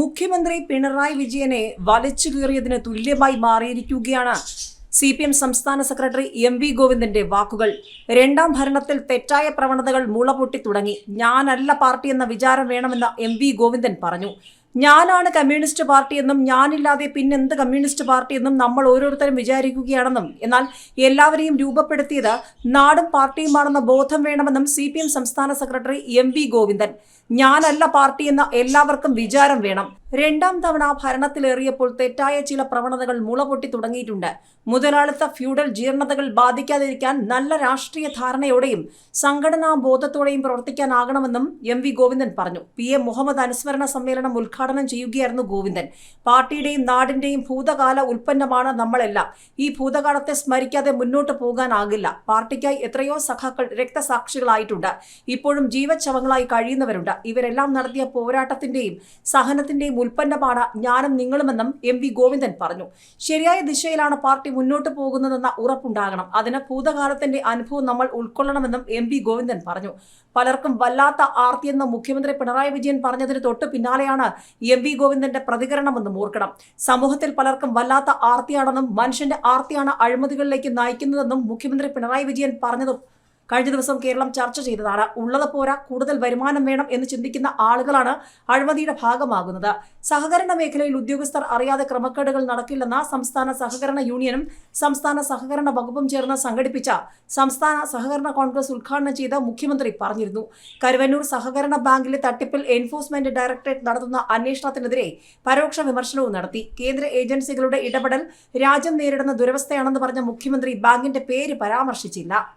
മുഖ്യമന്ത്രി പിണറായി വിജയനെ വലിച്ചു കീറിയതിന് തുല്യമായി മാറിയിരിക്കുകയാണ് സി പി എം സംസ്ഥാന സെക്രട്ടറി എം വി ഗോവിന്ദന്റെ വാക്കുകൾ. രണ്ടാം ഭരണത്തിൽ തെറ്റായ പ്രവണതകൾ മുളപൊട്ടി തുടങ്ങി. ഞാനല്ല പാർട്ടി എന്ന വിചാരം വേണമെന്ന് എം വി ഗോവിന്ദൻ പറഞ്ഞു. ഞാനാണ് കമ്മ്യൂണിസ്റ്റ് പാർട്ടി എന്നും ഞാനില്ലാതെ പിന്നെന്ത് കമ്മ്യൂണിസ്റ്റ് പാർട്ടി എന്നും നമ്മൾ ഓരോരുത്തരും വിചാരിക്കുകയാണെന്നും എന്നാൽ എല്ലാവരെയും രൂപപ്പെടുത്തിയത് നാടും പാർട്ടിയുമാണെന്ന ബോധം വേണമെന്നും സി സംസ്ഥാന സെക്രട്ടറി എം ഗോവിന്ദൻ. ഞാനല്ല പാർട്ടി എന്ന എല്ലാവർക്കും വിചാരം വേണം. രണ്ടാം തവണ ഭരണത്തിലേറിയപ്പോൾ തെറ്റായ ചില പ്രവണതകൾ മുളപൊട്ടി തുടങ്ങിയിട്ടുണ്ട്. മുതലാളിത്ത ഫ്യൂഡൽ ജീർണതകൾ ബാധിക്കാതിരിക്കാൻ നല്ല രാഷ്ട്രീയ ധാരണയോടെയും സംഘടനാ ബോധത്തോടെയും പ്രവർത്തിക്കാനാകണമെന്നും എം വി ഗോവിന്ദൻ പറഞ്ഞു. പി എ മുഹമ്മദ് അനുസ്മരണ സമ്മേളനം ഉദ്ഘാടനം ചെയ്യുകയായിരുന്നു ഗോവിന്ദൻ. പാർട്ടിയുടെയും നാടിന്റെയും ഭൂതകാല ഉൽപ്പന്നമാണ് നമ്മളെല്ലാം. ഈ ഭൂതകാലത്തെ സ്മരിക്കാതെ മുന്നോട്ട് പോകാനാകില്ല. പാർട്ടിക്കായി എത്രയോ സഖാക്കൾ രക്തസാക്ഷികളായിട്ടുണ്ട്. ഇപ്പോഴും ജീവച്ഛവങ്ങളായി കഴിയുന്നവരുണ്ട്. ഇവരെല്ലാം നടത്തിയ പോരാട്ടത്തിന്റെയും സഹനത്തിന്റെയും ഉൽപ്പന്നമാണ് ഞാനും നിങ്ങളുമെന്നും എം വി ഗോവിന്ദൻ പറഞ്ഞു. ശരിയായ ദിശയിലാണ് പാർട്ടി മുന്നോട്ട് പോകുന്നതെന്ന ഉറപ്പുണ്ടാകണം. അതിന് ഭൂതകാലത്തിന്റെ അനുഭവം നമ്മൾ ഉൾക്കൊള്ളണമെന്നും എം വി ഗോവിന്ദൻ പറഞ്ഞു. പലർക്കും വല്ലാത്ത ആർത്തിയെന്ന് മുഖ്യമന്ത്രി പിണറായി വിജയൻ പറഞ്ഞതിന് തൊട്ട് പിന്നാലെയാണ് എം വി ഗോവിന്ദന്റെ പ്രതികരണമെന്നും ഓർക്കണം. സമൂഹത്തിൽ പലർക്കും വല്ലാത്ത ആർത്തിയാണെന്നും മനുഷ്യന്റെ ആർത്തിയാണ് അഴിമതികളിലേക്ക് നയിക്കുന്നതെന്നും മുഖ്യമന്ത്രി പിണറായി വിജയൻ പറഞ്ഞതും കഴിഞ്ഞ ദിവസം കേരളം ചർച്ച ചെയ്തതാണ്. ഉള്ളത് പോരാ കൂടുതൽ വരുമാനം വേണം എന്ന് ചിന്തിക്കുന്ന ആളുകളാണ് അഴിമതിയുടെ ഭാഗമാകുന്നത്. സഹകരണ മേഖലയിൽ ഉദ്യോഗസ്ഥർ അറിയാതെ ക്രമക്കേടുകൾ നടക്കില്ലെന്ന സംസ്ഥാന സഹകരണ യൂണിയനും സംസ്ഥാന സഹകരണ വകുപ്പും ചേർന്ന് സംഘടിപ്പിച്ച സംസ്ഥാന സഹകരണ കോൺഗ്രസ് ഉദ്ഘാടനം ചെയ്ത് മുഖ്യമന്ത്രി പറഞ്ഞിരുന്നു. കരുവന്നൂർ സഹകരണ ബാങ്കിലെ തട്ടിപ്പിൽ എൻഫോഴ്സ്മെന്റ് ഡയറക്ടറേറ്റ് നടത്തുന്ന അന്വേഷണത്തിനെതിരെ പരോക്ഷ വിമർശനവും നടത്തി. കേന്ദ്ര ഏജൻസികളുടെ ഇടപെടൽ രാജ്യം നേരിടുന്ന ദുരവസ്ഥയാണെന്ന് പറഞ്ഞ മുഖ്യമന്ത്രി ബാങ്കിന്റെ പേര് പരാമർശിച്ചില്ല.